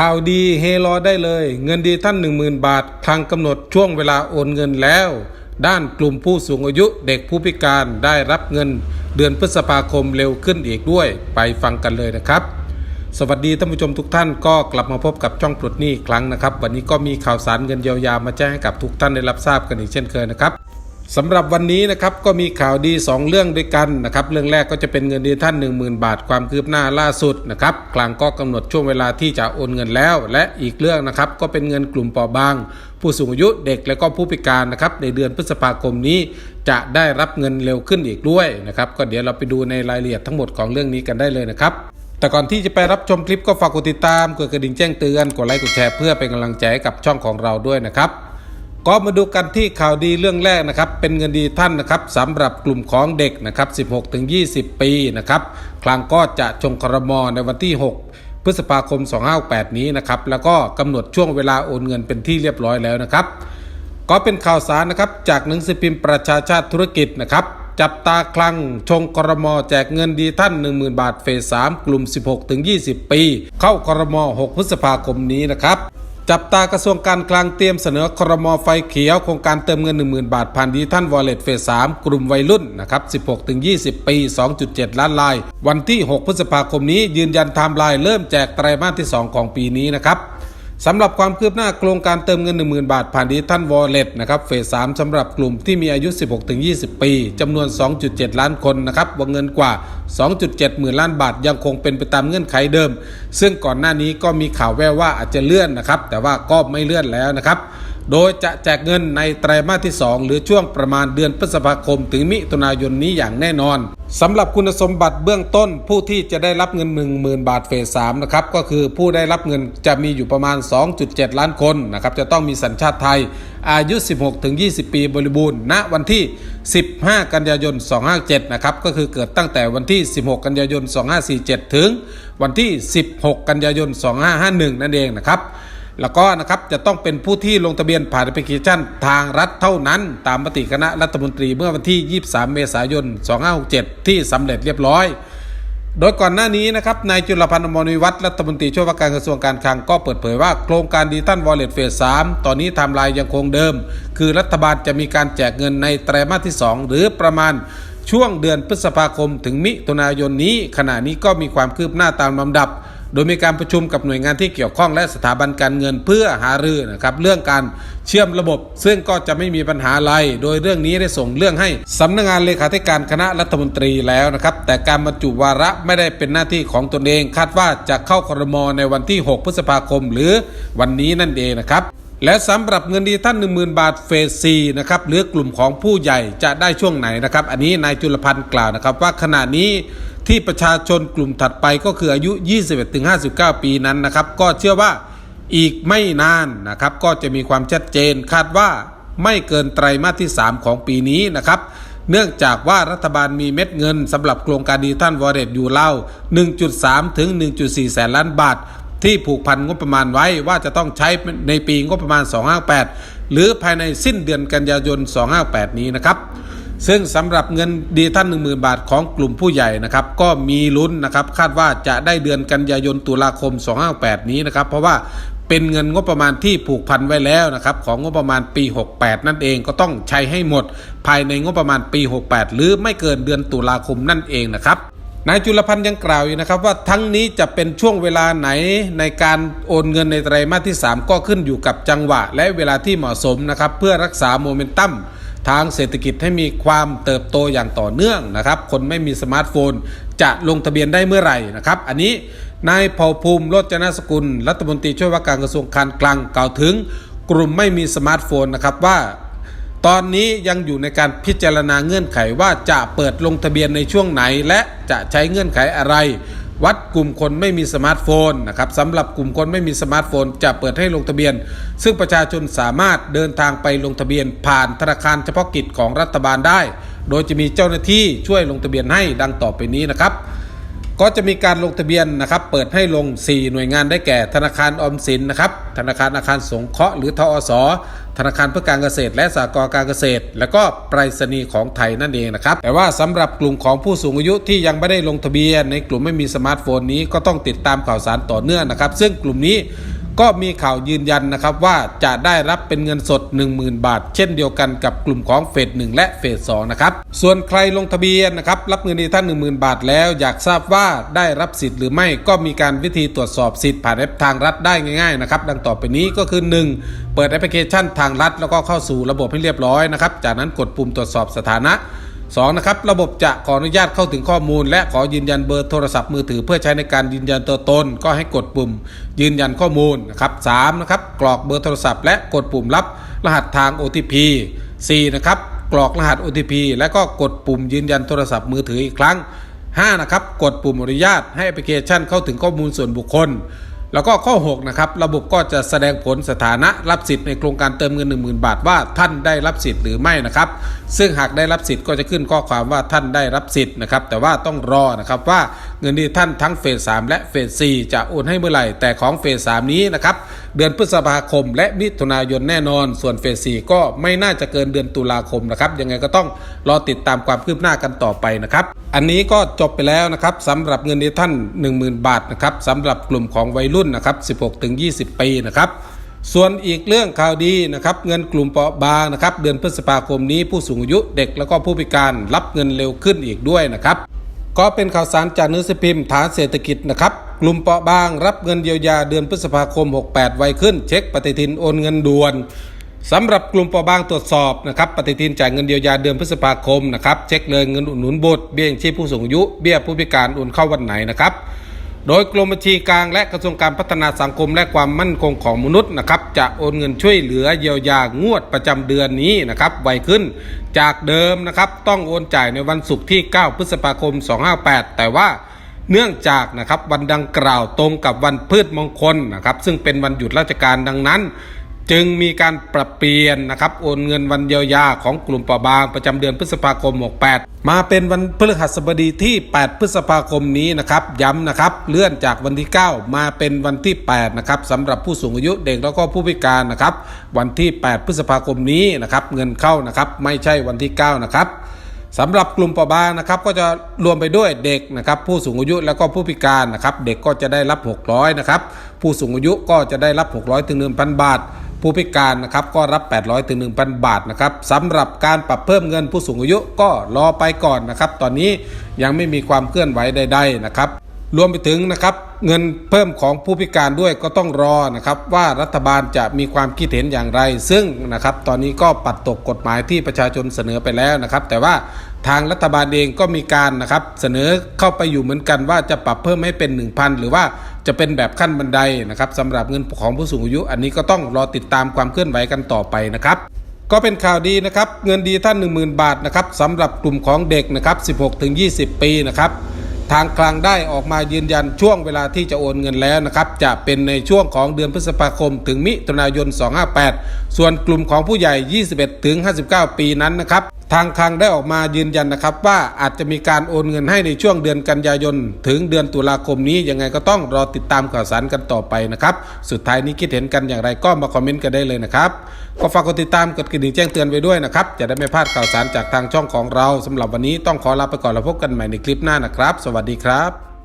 ข่าวดีเฮรอได้เลย เงินดีท่าน 10,000 บาท ทางกำหนดช่วงเวลาโอนเงินแล้ว ด้านกลุ่มผู้สูงอายุเด็กผู้พิการได้รับเงิน เดือนพฤษภาคมเร็วขึ้นอีกด้วย ไปฟังกันเลยนะครับ สวัสดีท่านผู้ชมทุกท่านก็กลับมาพบกับช่องปลดหนี้อีกครั้งนะครับ วันนี้ก็มีข่าวสารเงินเยียวยามาแจ้งให้กับทุกท่านได้รับทราบกันอีกเช่นเคยนะครับ สำหรับวันนี้นะครับก็มีข่าวดี 2 เรื่องด้วยกันนะครับเรื่องแรกก็จะเป็นเงินดีท่าน10,000 บาทความคืบหน้าล่าสุดนะครับกลางก็กำหนดช่วงเวลาที่จะโอนเงินแล้ว และอีกเรื่องนะครับก็เป็นเงินกลุ่มเปราะบาง ผู้สูงอายุเด็กและก็ผู้พิการนะครับในเดือนพฤษภาคมนี้ จะได้รับเงินเร็วขึ้นอีกด้วยนะครับก็เดี๋ยวเราไปดูในรายละเอียดทั้งหมดของเรื่องนี้กันได้เลยนะครับแต่ก่อนที่จะไปรับชมคลิปก็ฝากกดติดตามกดกระดิ่งแจ้งเตือนกดไลค์กดแชร์เพื่อเป็นกำลังใจกับช่องของเราด้วยนะครับ ก็มาดูกันที่ข่าวดีเรื่องแรกนะครับ เป็นเงินดีท่านนะครับสำหรับกลุ่มของเด็กนะครับ16-20 ปีนะครับคลังก็จะชงครมในวันที่ 6 พฤษภาคม 258นี้นะครับแล้วก็กำหนดช่วงเวลาโอนเงินเป็นที่เรียบร้อยแล้วนะครับ ก็เป็นข่าวสารนะครับจากหนังสือพิมพ์ประชาชาติธุรกิจนะครับจับตาคลังชงครมแจกเงินดีท่าน 10,000 บาทเฟส3กลุ่ม 16-20 ปี เข้าครม 6 พฤษภาคมนี้นะครับ จับตากระทรวงการคลังเตรียมเสนอครมไฟเขียวโครงการเติมเงิน 10,000 บาท ผ่านดิจิทัลวอลเล็ตเฟส3กลุ่มวัยรุ่นนะครับ 16-20 ปี 2.7 ล้านลาย วันที่ 6 พฤษภาคมนี้ยืนยันไทม์ไลน์เริ่มแจกไตรมาสที่ 2 ของปีนี้นะครับ สำหรับความคืบหน้าโครงการเติมเงิน 10,000 บาท ผ่านดิจิทัลวอลเล็ตนะครับเฟส 3 สำหรับกลุ่มที่มีอายุ 16-20 ปีจำนวน 2.7 ล้านคนนะครับวงเงินกว่า 2.7 หมื่นล้านบาทยังคงเป็นไปตามเงื่อนไขเดิม ซึ่งก่อนหน้านี้ก็มีข่าวแว่วว่าอาจจะเลื่อนนะครับแต่ว่าก็ไม่เลื่อนแล้วนะครับ โดยจะแจกเงินในไตรมาสที่ 2 หรือช่วงประมาณเดือนพฤษภาคม ถึงมิถุนายนนี้อย่างแน่นอนสำหรับคุณสมบัติเบื้องต้นผู้ที่จะได้รับเงิน 10,000 บาทเฟส3นะครับก็คือผู้ได้รับเงินจะมีอยู่ประมาณ 2.7 ล้านคนนะครับจะต้องมีสัญชาติไทย อายุ 16-20 ปีบริบูรณ์ณวันที่ 15 กันยายน 257 นะครับก็คือเกิดตั้งแต่วันที่ 16 กันยายน 2547 ถึง วันที่ 16 กันยายน 2551 นั่นเองนะครับ แล้วก็นะครับจะต้องเป็นผู้ที่ลงทะเบียนผ่านแอปพลิเคชันทางรัฐเท่านั้น ตามมติคณะรัฐมนตรีเมื่อวันที่ 23 เมษายน 2567 ที่สำเร็จเรียบร้อย โดยก่อนหน้านี้นะครับนายจุลพันธ์มรวิวัฒน์รัฐมนตรีช่วยว่าการกระทรวงการคลังก็เปิดเผยว่าโครงการดิจิทัลวอลเล็ตเฟส 3 ตอนนี้ไทม์ไลน์ยังคงเดิม คือรัฐบาลจะมีการแจกเงินในไตรมาสที่ 2 หรือประมาณช่วงเดือนพฤษภาคมถึงมิถุนายนนี้ ขณะนี้ก็มีความคืบหน้าตามลำดับ โดยมีการประชุมกับหน่วยงานที่เกี่ยวข้องและสถาบันการเงินเพื่อหารือนะครับเรื่องการเชื่อมระบบ ซึ่งก็จะไม่มีปัญหาอะไร โดยเรื่องนี้ได้ส่งเรื่องให้สำนักงานเลขาธิการคณะรัฐมนตรีแล้วนะครับ แต่การบรรจุวาระไม่ได้เป็นหน้าที่ของตนเอง คาดว่าจะเข้าครมในวันที่ 6 พฤษภาคม หรือวันนี้นั่นเองนะครับและสำหรับเงินดีท่าน10,000 บาทเฟสซีนะครับหรือกลุ่มของผู้ใหญ่จะได้ช่วงไหนนะครับ อันนี้นายจุลพันธ์กล่าวนะครับว่าขณะนี้ ที่ประชาชนกลุ่มถัดไปก็คืออายุ 21-59 ปีนั้นนะครับ ก็เชื่อว่าอีกไม่นานนะครับ ก็จะมีความชัดเจนคาดว่าไม่เกินไตรมาสที่ 3 ของปีนี้นะครับ เนื่องจากว่ารัฐบาลมีเม็ดเงินสำหรับโครงการดิจิทัลวอลเล็ตอยู่เล่า 1.3 ถึง 1.4 แสนล้านบาท ที่ผูกพันงบประมาณไว้ว่าจะต้องใช้ในปีงบประมาณ 258 หรือภายในสิ้นเดือนกันยายน 258 นี้นะครับ ซึ่งสำหรับเงินดีท่าน10,000 บาทของกลุ่มผู้ใหญ่นะครับ ก็มีลุ้นนะครับคาดว่าจะได้เดือนกันยายนตุลาคม 258 นี้นะครับ เพราะว่าเป็นเงินงบประมาณที่ผูกพันไว้แล้วนะครับของงบประมาณปี 68 นั่นเองก็ต้องใช้ให้หมด ภายในงบประมาณปี 68 หรือไม่เกินเดือนตุลาคมนั่นเองนะครับนายจุลพันธ์ยังกล่าวอีกนะครับว่าทั้งนี้จะเป็นช่วงเวลาไหนในการโอนเงินในไตรมาสที่ 3 ก็ขึ้นอยู่กับจังหวะ และเวลาที่เหมาะสมนะครับเพื่อรักษาโมเมนตัม ทางเศรษฐกิจให้มีความเติบโตอย่างต่อเนื่องนะครับ คนไม่มีสมาร์ทโฟน จะลงทะเบียนได้เมื่อไหร่นะครับ อันนี้นายเผ่าภูมิโรจนสกุล รัฐมนตรีช่วยว่าการกระทรวงการคลังกล่าวถึง กลุ่มไม่มีสมาร์ทโฟนนะครับว่า ตอนนี้ยังอยู่ในการพิจารณาเงื่อนไขว่าจะเปิดลงทะเบียนในช่วงไหน และจะใช้เงื่อนไขอะไร วัดกลุ่มคนไม่มีสมาร์ทโฟนนะครับสำหรับกลุ่มคนไม่มีสมาร์ทโฟน จะเปิดให้ลงทะเบียน ซึ่งประชาชนสามารถเดินทางไปลงทะเบียนผ่านธนาคารเฉพาะกิจของรัฐบาลได้ โดยจะมีเจ้าหน้าที่ช่วยลงทะเบียนให้ดังต่อไปนี้นะครับ ก็จะมีการลงทะเบียนนะครับ เปิดให้ลง 4 หน่วยงานได้แก่ ธนาคารออมสินนะครับ ธนาคารอาคารสงเคราะห์หรือทอสธนาคารเพื่อการเกษตร และสหกรณ์การเกษตร แล้วก็ไปรษณีย์ของไทยนั่นเองนะครับ แต่ว่าสำหรับกลุ่มของผู้สูงอายุที่ยังไม่ได้ลงทะเบียน ในกลุ่มไม่มีสมาร์ทโฟนนี้ก็ต้องติดตามข่าวสารต่อเนื่องนะครับ ซึ่งกลุ่มนี้ ก็มีข่าวยืนยันนะครับว่าจะได้รับเป็นเงินสด 10,000 บาท เช่นเดียวกันกับกลุ่มของเฟส1และเฟส2นะครับส่วนใครลงทะเบียนนะครับรับเงินดีท่าน 10,000 บาทแล้วอยากทราบว่าได้รับสิทธิ์หรือไม่ก็มีการวิธีตรวจสอบสิทธิ์ผ่านแอปทางรัฐได้ง่ายๆนะครับดังต่อไปนี้ก็คือ 1. เปิดแอปพลิเคชันทางรัฐ แล้วก็เข้าสู่ระบบให้เรียบร้อยนะครับจากนั้นกดปุ่มตรวจสอบสถานะ 2นะครับระบบจะขออนุญาตเข้าถึงข้อมูล และขอยืนยันเบอร์โทรศัพท์มือถือ เพื่อใช้ในการยืนยันตัวตน ก็ให้กดปุ่ม ยืนยันข้อมูลนะครับ3นะครับกรอกเบอร์โทรศัพท์และกดปุ่มรับรหัสทาง OTP 4นะครับกรอกรหัส OTP และก็กดปุ่มยืนยันโทรศัพท์มือถืออีกครั้ง5นะครับกดปุ่มอนุญาตให้แอปพลิเคชันเข้าถึงข้อมูลส่วนบุคคล แล้วก็ข้อ 6 นะครับ ระบบก็จะแสดงผลสถานะรับสิทธิ์ในโครงการเติมเงิน 10,000 บาทว่าท่านได้รับสิทธิ์หรือไม่นะครับ ซึ่งหากได้รับสิทธิ์ก็จะขึ้นข้อความว่าท่านได้รับสิทธิ์นะครับ แต่ว่าต้องรอนะครับว่าเงินที่ท่านทั้งเฟส3และเฟส4จะโอนให้เมื่อไหร่แต่ของเฟส3นี้นะครับ เดือนพฤษภาคม และมิถุนายนแน่นอน ส่วนเฟส4ก็ไม่น่าจะเกินเดือนตุลาคมนะครับยังไงก็ต้องรอติดตามความคืบหน้ากันต่อไปนะครับ อันนี้ก็จบไปแล้วนะครับสำหรับเงินที่ท่าน 10,000 บาทนะครับสำหรับกลุ่มของวัยรุ่นนะครับ16-20 ปีนะครับส่วนอีกเรื่องข่าวดีนะครับเงินกลุ่มเปราะบางนะครับเดือนพฤษภาคมนี้ผู้สูงอายุเด็กแล้วก็ผู้พิการรับเงินเร็วขึ้นอีกด้วยนะครับ ก็เป็นข่าวสารจากนังสือพิมพ์ฐานเศรษฐกิจนะครับ กลุ่มเปราะบางรับเงินเยียวยาเดือนพฤษภาคม 68 ไวขึ้น เช็คปฏิทินโอนเงินด่วนสำหรับกลุ่มเปราะบางตรวจสอบนะครับปฏิทินจ่ายเงินเยียวยาเดือนพฤษภาคมนะครับเช็คเลยเงินอุดหนุนบุตรเบี้ยยังชีพผู้สูงอายุเบี้ยผู้พิการโอนเข้าวันไหนนะครับ โดยกรมบัญชีกลางและกระทรวงการพัฒนาสังคมและความมั่นคงของมนุษย์นะครับจะโอนเงินช่วยเหลือเยียวยางวดประจำเดือนนี้นะครับไวขึ้น จากเดิมนะครับต้องโอนจ่ายในวันศุกร์ที่ 9 พฤษภาคม 258 แต่ว่าเนื่องจากนะครับวันดังกล่าวตรงกับวันพืชมงคลนะครับซึ่งเป็นวันหยุดราชการดังนั้น จึงมีการปรับเปลี่ยนนะครับโอนเงินวันเยียวยาของกลุ่มเปราะบางประจำเดือนพฤษภาคม 68 มาเป็นวันพฤหัสบดีที่ 8 พฤษภาคมนี้นะครับย้ำนะครับเลื่อนจากวันที่ 9 มาเป็นวันที่ 8 นะครับสำหรับผู้สูงอายุเด็กแล้วก็ผู้พิการนะครับวันที่ 8 พฤษภาคมนี้นะครับเงินเข้านะครับไม่ใช่วันที่ 9 นะครับสำหรับกลุ่มเปราะบางนะครับก็จะรวมไปด้วยเด็กนะครับผู้สูงอายุแล้วก็ผู้พิการนะครับเด็กก็จะได้รับ 600นะครับผู้สูงอายุก็จะได้รับ 600ถึง1,000 บาท ผู้พิการนะครับก็รับ 800ถึง1,000 บาทนะครับสำหรับการปรับเพิ่มเงินผู้สูงอายุก็รอไปก่อนนะครับ ตอนนี้ยังไม่มีความเคลื่อนไหวใด ๆ นะครับ รวมไปถึงนะครับเงินเพิ่มของผู้พิการด้วยก็ต้องรอนะครับว่ารัฐบาลจะมีความคิดเห็นอย่างไร ซึ่งนะครับตอนนี้ก็ปัดตกกฎหมายที่ประชาชนเสนอไปแล้วนะครับ แต่ว่า ทางรัฐบาลเองก็มีการนะครับเสนอเข้าไปอยู่เหมือนกันว่าจะปรับเพิ่มให้เป็น 1,000 หรือว่าจะเป็นแบบขั้นบันไดนะครับสำหรับเงินของผู้สูงอายุ อันนี้ก็ต้องรอติดตามความเคลื่อนไหวกันต่อไปนะครับก็เป็นข่าวดีนะครับเงินดีท่าน10,000 บาทนะครับสำหรับกลุ่มของเด็กนะครับ16-20 ปีนะครับทางคลังได้ออกมายืนยันช่วงเวลาที่จะโอนเงินแล้วนะครับ จะเป็นในช่วงของเดือนพฤษภาคม ถึงมิถุนายน 258 ส่วนกลุ่มของผู้ใหญ่ 21 ถึง 59 ปีนั้นนะครับ ทางคลังได้ออกมายืนยันนะครับ ว่าอาจจะมีการโอนเงินให้ในช่วงเดือนกันยายน ถึงเดือนตุลาคมนี้ยังไงก็ต้องรอติดตามข่าวสารกันต่อไปนะครับ สุดท้ายนี้คิดเห็นกันอย่างไรก็มาคอมเมนต์กันได้เลยนะครับ ก็ฝากกดติดตามกดกระดิ่งแจ้งเตือนไว้ด้วยนะครับ จะได้ไม่พลาดข่าวสารจากทางช่องของเราสำหรับวันนี้ต้องขอลาไปก่อนแล้วพบกันใหม่ในคลิปหน้านะครับ สวัสดีครับ